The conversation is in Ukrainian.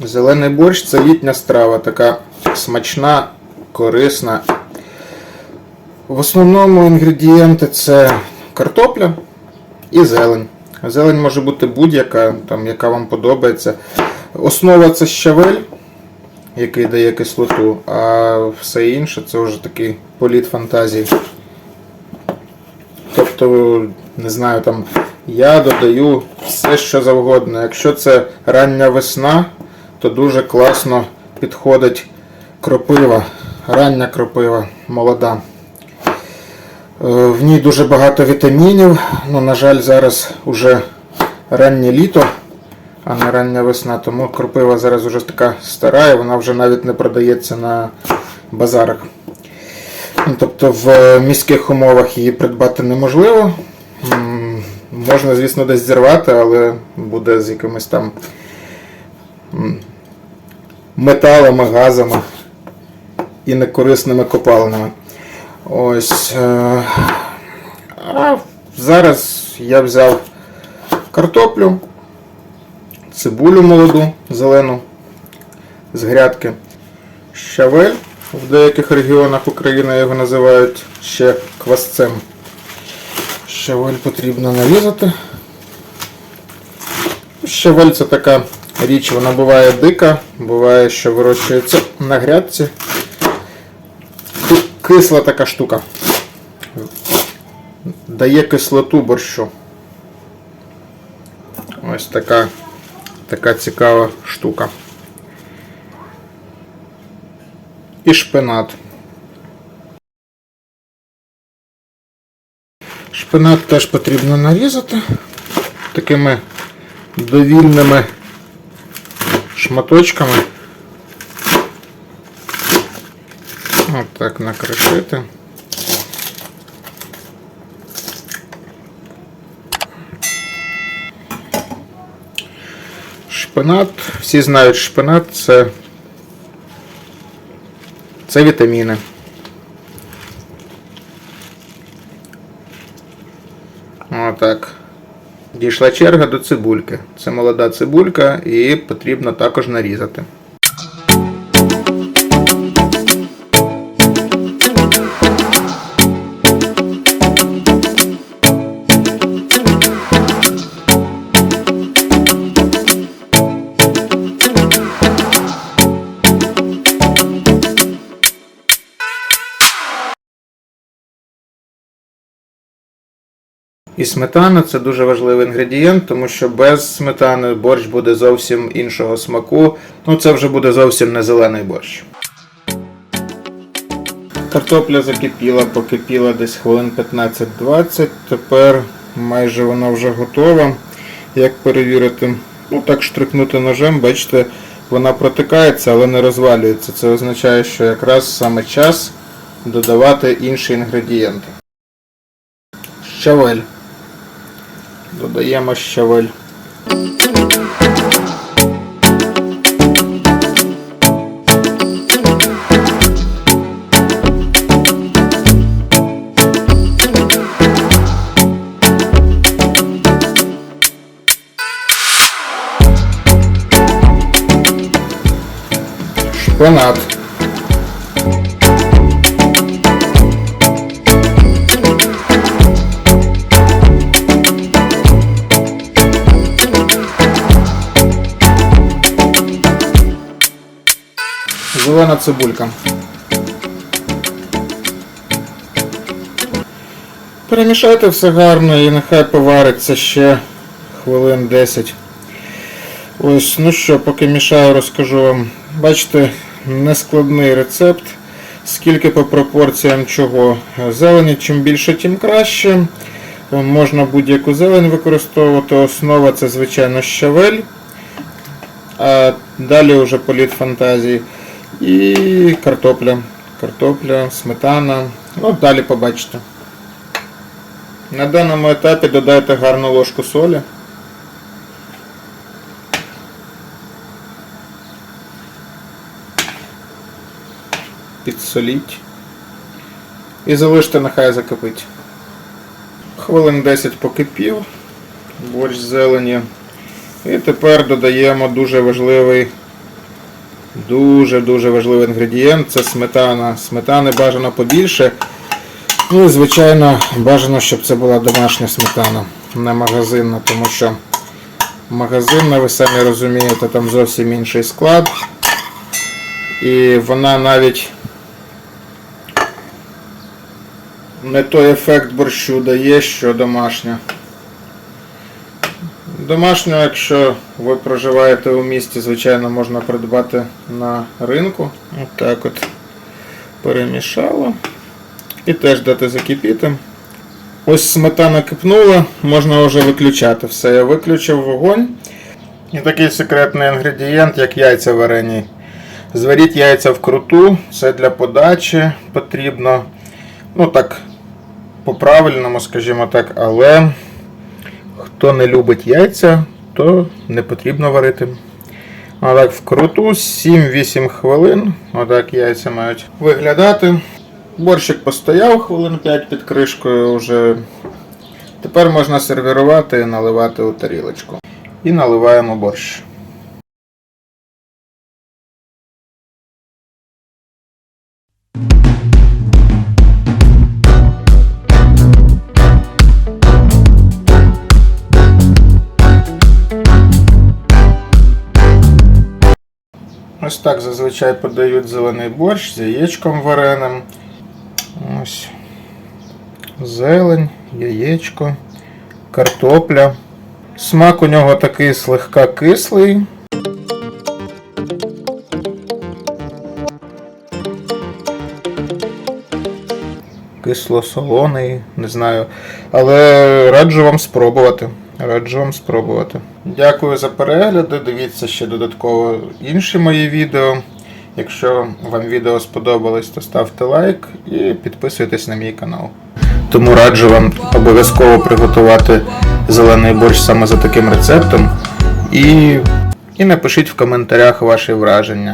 Зелений борщ це літня страва, така смачна, корисна. В основному інгредієнти це картопля і зелень. Зелень може бути будь-яка, там, яка вам подобається. Основа це щавель, який дає кислоту, а все інше це вже такий політ фантазії. Тобто, не знаю, там я додаю все, що завгодно. Якщо це рання весна, то дуже класно підходить кропива, рання кропива, молода. Е, В ній дуже багато вітамінів. Ну, на жаль, зараз уже раннє літо, а не рання весна, тому кропива зараз вже така стара, і вона вже навіть не продається на базарах. Ну, Тобто в міських умовах її придбати неможливо. Можна, звісно, десь зірвати, але буде з якимись там металами, газами і некорисними копалинами. Ось. е, А зараз я взяв картоплю, цибулю молоду, зелену з грядки, щавель. В деяких регіонах України його називають ще квасцем. Щавель потрібно нарізати. Щавель це така річ, вона буває дика, буває, що вирощується на грядці. Ки- Кисла така штука. Дає кислоту борщу. Ось така, така цікава штука. І шпинат. Шпинат теж потрібно нарізати такими довільними шматочками. Отак накришити. Шпинат. Всі знають, шпинат це, це вітаміни. Отак. Дійшла черга до цибульки. Це молода цибулька і потрібно також нарізати. І сметана це дуже важливий інгредієнт, тому що без сметани борщ буде зовсім іншого смаку. Ну це вже буде зовсім не зелений борщ. Картопля закипіла, покипіла десь хвилин 15-20. Тепер майже вона вже готова. Як перевірити? Ну так штрикнути ножем, бачите, вона протикається, але не розвалюється. Це означає, що якраз саме час додавати інші інгредієнти. Щавель. Додаємо щавель. Шпинат. Зелена цибулька. Перемішайте все гарно і нехай повариться ще хвилин 10. Ось, ну що, поки мішаю, розкажу вам. Бачите, нескладний рецепт. Скільки по пропорціям чого. Зелені, чим більше, тим краще. Можна будь-яку зелень використовувати. Основа це, звичайно, щавель. А далі вже політ фантазії. І картопля. Картопля, сметана. Ну, далі побачите. На даному етапі додайте гарну ложку солі. Підсоліть. І залиште, нехай закипить. Хвилин 10 покипів. Борщ зелені. І тепер додаємо дуже важливий Дуже-дуже важливий інгредієнт це сметана. Сметани бажано побільше. Ну і звичайно, бажано, щоб це була домашня сметана, не магазинна, тому що магазинна, ви самі розумієте, там зовсім інший склад. І вона навіть не той ефект борщу дає, що домашня. Домашню, якщо ви проживаєте у місті, звичайно, можна придбати на ринку. Отак от перемішало. І теж дати закипіти. Ось сметана кипнула, можна вже виключати. Все, я виключив вогонь. І такий секретний інгредієнт, як яйця варені. Зваріть яйця вкруту, це для подачі потрібно. Ну так, по-правильному, скажімо так, але хто не любить яйця, то не потрібно варити. Отак вкруту 7-8 хвилин. Отак яйця мають виглядати. Борщик постояв хвилин 5 під кришкою вже. Тепер можна сервірувати і наливати у тарілочку. І наливаємо борщ. Ось так зазвичай подають зелений борщ з яєчком вареним. Ось. Зелень, яєчко, картопля. Смак у нього такий слегка кислий. Кисло-солоний, не знаю. Але раджу вам спробувати. Раджу вам спробувати. Дякую за перегляди. Дивіться ще додатково інші мої відео. Якщо вам відео сподобалось, то ставте лайк і підписуйтесь на мій канал. Тому раджу вам обов'язково приготувати зелений борщ саме за таким рецептом. І, і напишіть в коментарях ваші враження.